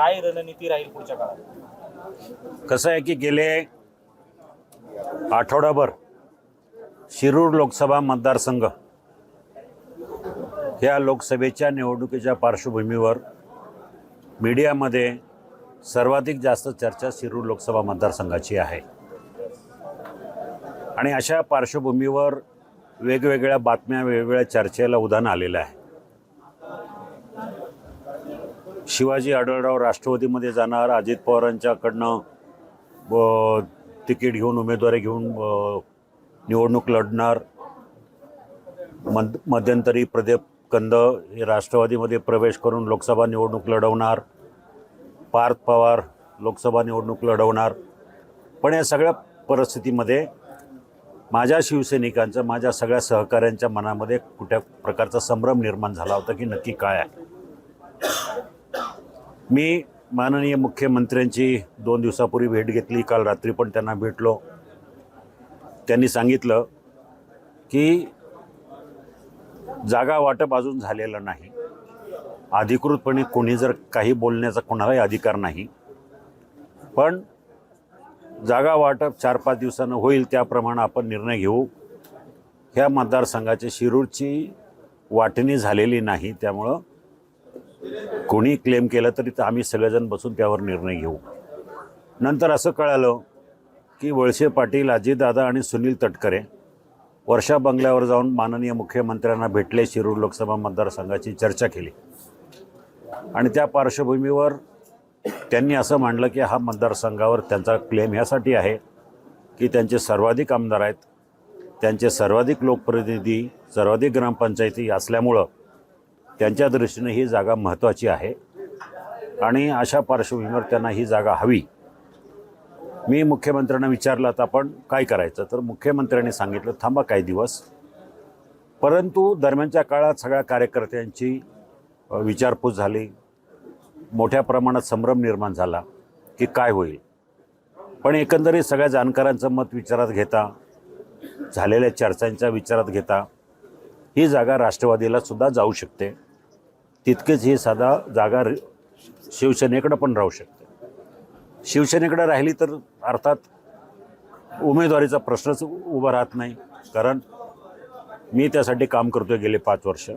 काय रणनीती राहील पुढच्या काळात? कसं आहे की गेले आठवडाभर शिरूर लोकसभा मतदारसंघ या लोकसभेच्या निवडणुकीच्या पार्श्वभूमीवर मीडियामध्ये सर्वाधिक जास्त चर्चा शिरूर लोकसभा मतदारसंघाची आहे. आणि अशा पार्श्वभूमीवर वेगवेगळ्या बातम्या वेगवेगळ्या चर्चेला उदाहरण आलेलं आहे. शिवाजी आढळराव राष्ट्रवादीमध्ये जाणार अजित पवारांच्याकडनं तिकीट घेऊन उमेदवारी घेऊन निवडणूक लढणार. मध मध्यंतरी प्रदीप कंद हे राष्ट्रवादीमध्ये प्रवेश करून लोकसभा निवडणूक लढवणार. पार्थ पवार लोकसभा निवडणूक लढवणार. पण या सगळ्या परिस्थितीमध्ये माझ्या शिवसैनिकांचं माझ्या सगळ्या सहकाऱ्यांच्या मनामध्ये कुठल्या प्रकारचा संभ्रम निर्माण झाला होता की नक्की काय आहे? मी माननीय मुख्यमंत्र्यांची दोन दिवसापूर्वी भेट घेतली काल रात्री पण त्यांना भेटलो. त्यांनी सांगितलं की जागा वाटप अजून झालेलं नाही. अधिकृतपणे कोणी जर काही बोलण्याचा कोणालाही अधिकार नाही पण जागा वाटप चार पाच दिवसानं होईल त्याप्रमाणे आपण निर्णय घेऊ. ह्या मतदारसंघाची शिरूरची वाटणी झालेली नाही त्यामुळं कोणी क्लेम केलं तरी तर आम्ही सगळेजण बसून त्यावर निर्णय घेऊ. नंतर असं कळालं की वळसे पाटील अजितदादा आणि सुनील तटकरे वर्षा बंगल्यावर जाऊन माननीय मुख्यमंत्र्यांना भेटले शिरूर लोकसभा मतदारसंघाची चर्चा केली. आणि त्या पार्श्वभूमीवर त्यांनी असं मांडलं की हा मतदारसंघावर त्यांचा क्लेम ह्यासाठी आहे की त्यांचे सर्वाधिक आमदार आहेत त्यांचे सर्वाधिक लोकप्रतिनिधी सर्वाधिक ग्रामपंचायती असल्यामुळं त्यांच्या दृष्टीने ही जागा महत्त्वाची आहे. आणि अशा पार्श्वभूमीवर त्यांना ही जागा हवी. मी मुख्यमंत्र्यांना विचारलं तर आपण काय करायचं? तर मुख्यमंत्र्यांनी सांगितलं थांबा काही दिवस. परंतु दरम्यानच्या काळात सगळ्या कार्यकर्त्यांची विचारपूस झाली. मोठ्या प्रमाणात संभ्रम निर्माण झाला की काय होईल. पण एकंदरीत सगळ्या जाणकारांचं मत विचारात घेता झालेल्या चर्चांच्या विचारात घेता ही जागा राष्ट्रवादीला सुद्धा जाऊ शकते. तितकेच ही साधा जागा रि- शिवसेनेकडं पण राहू शकते. शिवसेनेकडं राहिली तर अर्थात उमेदवारीचा प्रश्नच उभा राहत नाही. कारण मी त्यासाठी काम करतोय गेले पाच वर्ष.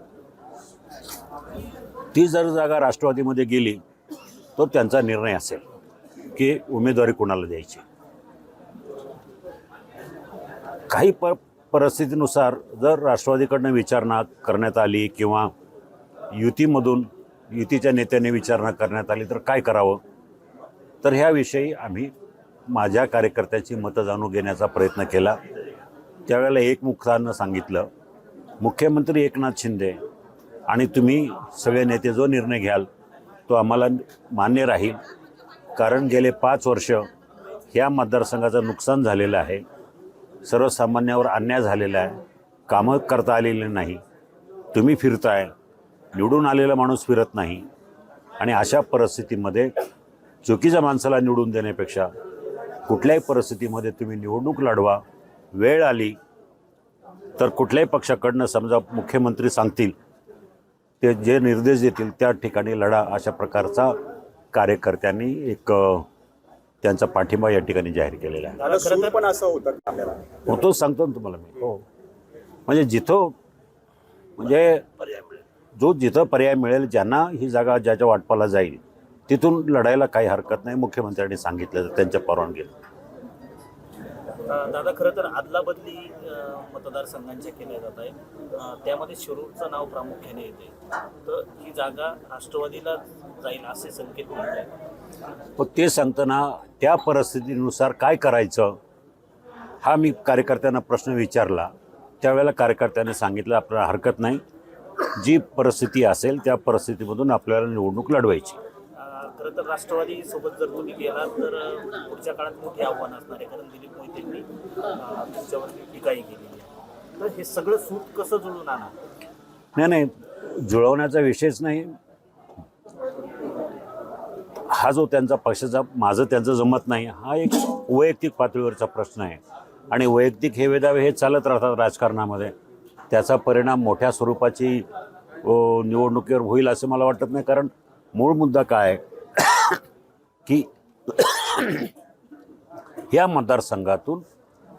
ती जर जागा राष्ट्रवादीमध्ये गेली तो त्यांचा निर्णय असेल की उमेदवारी कोणाला द्यायची. काही प परिस्थितीनुसार जर राष्ट्रवादीकडनं विचारणा करण्यात आली किंवा युतीमधून युतीच्या नेत्याने विचारणा करण्यात आली तर काय करावं? तर ह्याविषयी आम्ही माझ्या कार्यकर्त्याची मतं जाणून घेण्याचा प्रयत्न केला. त्यावेळेला एकमुखानं सांगितलं मुख्यमंत्री एकनाथ शिंदे आणि तुम्ही सगळे नेते जो निर्णय घ्याल तो आम्हाला मान्य राहील. कारण गेले पाच वर्ष ह्या मतदारसंघाचं नुकसान झालेलं आहे. सर्वसामान्यावर अन्याय झालेला आहे. कामं करता आलेली नाही. तुम्ही फिरताय. निवडून आलेला माणूस फिरत नाही. आणि अशा परिस्थितीमध्ये चुकीच्या माणसाला निवडून देण्यापेक्षा कुठल्याही परिस्थितीमध्ये तुम्ही निवडणूक लढवा वेळ आली तर कुठल्याही पक्षाकडनं समजा मुख्यमंत्री सांगतील ते जे निर्देश देतील त्या ठिकाणी लढा अशा प्रकारचा कार्यकर्त्यांनी एक त्यांचा पाठिंबा या ठिकाणी जाहीर केलेला आहे. पण असं होतं हो तोच सांगतो ना तुम्हाला मी. हो. म्हणजे जिथं म्हणजे जो जिथं पर्याय मिळेल ज्यांना ही जागा ज्याच्या वाटपाला जाईल तिथून लढायला काही हरकत नाही मुख्यमंत्र्यांनी सांगितलं त्यांच्या परवानगीनं अ, दादा खरं तर आदला बदली अ, मतदारसंघांच्या केल्या जात आहे त्यामध्ये शिरूरचं नाव प्रामुख्याने येते. तर ही जागा राष्ट्रवादीला जाईल असे संकेत मिळत ते सांगताना त्या परिस्थितीनुसार काय करायचं हा मी कार्यकर्त्यांना प्रश्न विचारला. त्यावेळेला कार्यकर्त्यांनी सांगितलं आपल्याला हरकत नाही. जी परिस्थिती असेल त्या परिस्थितीमधून आपल्याला निवडणूक लढवायची. खरं तर राष्ट्रवादी सोबत जर तुम्ही गेलात तर पुढच्या काळात मोठे आव्हान असणार आहे. कारण दिलीप मोहितेंनी तुमच्यावरती टीकाही केलेली आहे. तर हे सगळं सूत कसं जुळून आणा? नाही नाही. जुळवण्याचा विषयच नाही. हा जो त्यांचा पक्षाचा माझं त्यांचं जमत नाही हा एक वैयक्तिक पातळीवरचा प्रश्न आहे. आणि वैयक्तिक हे वेदावे हे चालत राहतात राजकारणामध्ये. त्याचा परिणाम मोठ्या स्वरूपाची निवडणुकीवर होईल असं मला वाटत नाही. कारण मूळ मुद्दा काय की या मतदारसंघातून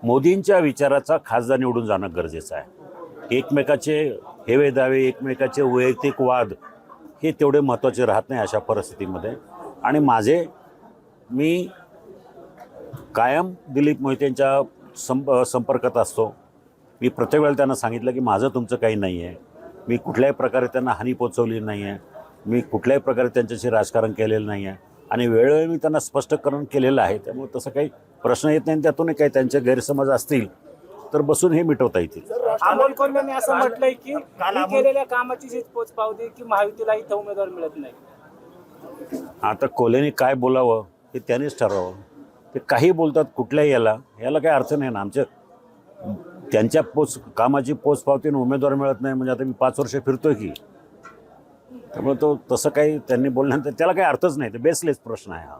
मोदींच्या विचाराचा खासदार निवडून जाणं गरजेचं आहे. एकमेकाचे हेवे दावे एकमेकाचे वैयक्तिक वाद हे तेवढे महत्त्वाचे राहत नाही अशा परिस्थितीमध्ये. आणि माझे मी कायम दिलीप मोहितेंच्या संप संपर्कात असतो. मी प्रत्येक वेळेला त्यांना सांगितलं की माझं तुमचं काही नाही आहे. मी कुठल्याही प्रकारे त्यांना हानी पोचवली नाही आहे. मी कुठल्याही प्रकारे त्यांच्याशी राजकारण केलेलं नाही आहे. आणि वेळोवेळी मी त्यांना स्पष्टकरण केलेलं आहे. त्यामुळे तसं काही प्रश्न येत नाही आणि त्यातूनही काही त्यांचे गैरसमज असतील तर बसून हे मिटवता येतील. अमोल असं म्हटलंय की केलेल्या कामाची झीज पोच पावते की महायुतीला इथं उमेदवार मिळत नाही. आता कोल्हेने काय बोलावं हे त्यानेच ठरवावं. ते काही बोलतात कुठल्याही याला याला काही अर्थ नाही ना. आमच्या त्यांच्या पोच कामाची पोच पावती आणि उमेदवार मिळत नाही म्हणजे आता मी पाच वर्ष फिरतोय की. त्यामुळे तो तसं काही त्यांनी बोलल्यानंतर त्याला काही अर्थच नाही ते बेसलेस प्रश्न आहे हा.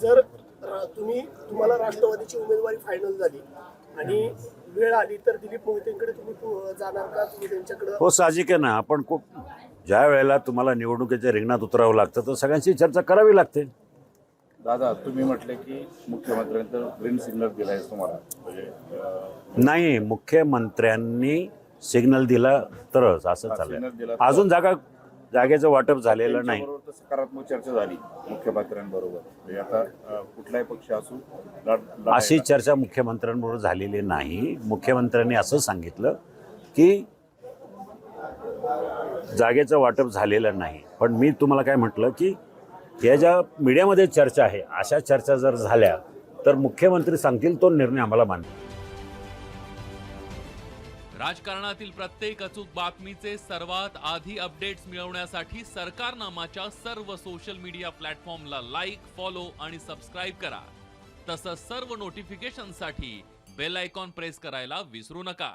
जर रा- तुम्ही तुम्हाला राष्ट्रवादीची उमेदवारी फायनल झाली आणि वेळ आली तर दिलीप मोहितेंकडे तुम्ही पु- जाणार का? तुम्ही त्यांच्याकडे हो साहजिक आहे ना आपण खूप ज्या वेळेला तुम्हाला निवडणुकीच्या रिंगणात उतरावं लागतं तर सगळ्यांची चर्चा करावी लागते. दादा तुम्ही म्हटले की मुख्यमंत्र्यांचं ग्रीन सिग्नल दिलाय तुम्हाला. म्हणजे नाही मुख्यमंत्र्यांनी सिग्नल दिला तरच असं चाललंय. अजून जागा जागेचं वाटप झालेलं नाही. सकारात्मक चर्चा झाली मुख्यमंत्र्यांबरोबर. म्हणजे आता कुठलाही पक्ष असू अशी चर्चा मुख्यमंत्र्यांबरोबर झालेली नाही. मुख्यमंत्र्यांनी असं सांगितलं की जागेचं वाटप झालेलं नाही. पण मी तुम्हाला काय म्हटलं की ह्या ज्या मीडियामध्ये चर्चा आहे अशा चर्चा जर झाल्या तर मुख्यमंत्री सांगतील तो निर्णय आम्हाला मान्य राजकारणातील प्रत्येक अचूक बातमीचे सर्वात आधी अपडेट्स मिळवण्यासाठी सरकारनामाच्या सर्व सोशल मीडिया प्लॅटफॉर्मला लाईक फॉलो आणि सबस्क्राईब करा. तसंच सर्व नोटिफिकेशनसाठी बेल आयकॉन प्रेस करायला विसरू नका.